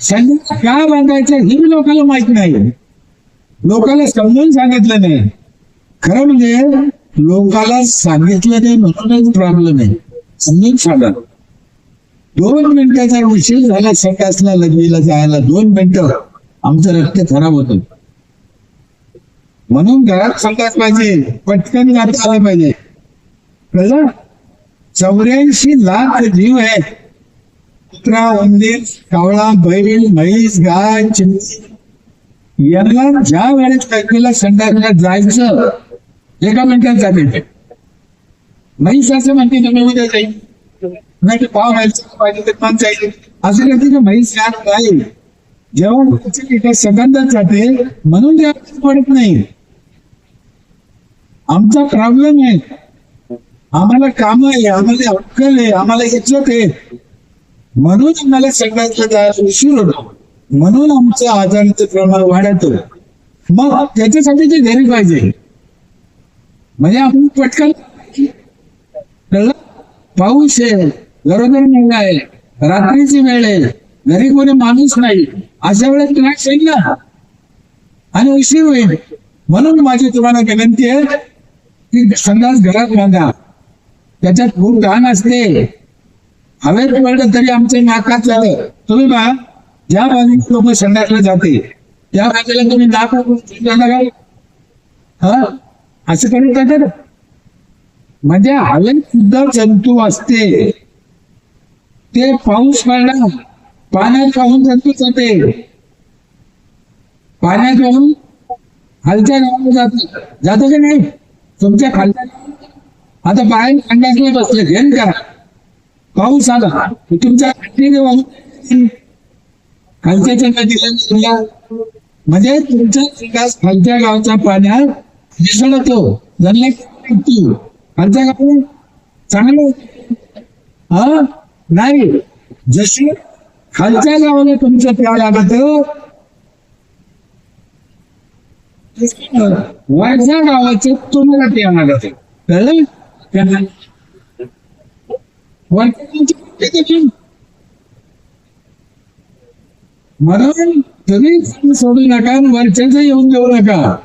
सध्या काय बांधायचं हे बी लोकांना माहीत नाही. लोकांना समजून सांगितलं नाही. खरं म्हणजे लोकांना सांगितलं नाही म्हणूनच प्रॉब्लेम आहे समजून सांगा. दोन मिनिटाचा विषय झाला सकाळला लग्नीला जायला दोन मिनिटं. आमचं रक्त खराब होत. म्हणून घरात संडास पाहिजे पटकन जाता आलं पाहिजे. चौऱ्याऐंशी लाख जीव आहेत. कुत्रा उंदीर कावळा बैल म्हैस गाय चिमणी यांना ज्या वेळेस व्यक्तीला संडासला जायचं एका मिनिटात जाते ते. म्हैस असं म्हणते तुम्ही उद्या जाईल. नाही ते पाव व्हायचं पाहिजे तर पण जाईल. असं कधी ते म्हैस जात नाही. जेव्हा त्याची सेकंदात जाते म्हणून ते पडत नाही. आमचा प्रॉब्लेम आहे. आम्हाला काम आहे आम्हाला अक्कल आहे आम्हाला इज्जत आहे. म्हणून आम्हाला सगळ्यातला जायला उशीर होतो. म्हणून आमचं आजाराचं प्रमाण वाढत. मग त्याच्यासाठी ते घरी पाहिजे. म्हणजे आपण पटकन पाऊस आहे गरोदर महिला आहे रात्रीची वेळ आहे घरी कोणी माणूस नाही अशा वेळेस त्रास येईल ना? आणि उशीर होईल. म्हणून माझी तुम्हाला विनंती आहे की संडास घरात बांधा. त्याच्यात खूप घाण असते. हवेत पडलं तरी आमचं नाकात झालं. तुम्ही पहा ज्या बाजूला लोक संडासला जाते त्या बाजूला तुम्ही नाक काय हा? असं करून जातात म्हणजे हवेत सुद्धा जंतू असते. ते पाऊस पडला पाण्यात पाहून जंतू जाते. पाण्यात पाहून खालच्या गावाला जात. जातो की नाही? तुमच्या खालच्या आता बाहेर अंदाजला बसले घेन का पाऊस आला. तुमच्या खालच्या म्हणजे तुमचा विकास खालच्या गावच्या पाण्यात मिसळतो. होतो खालच्या गावाला चांगलं हा? नाही. जशी खालच्या गावाला तुमचं प्या लागत वरच्या गावाचं तुम्हाला प्या लागत. कळलं त्यांना वरच्या गावचं किती तुम्ही? म्हणून तुम्ही सोडू नका आणि वरच्याचं येऊन देऊ नका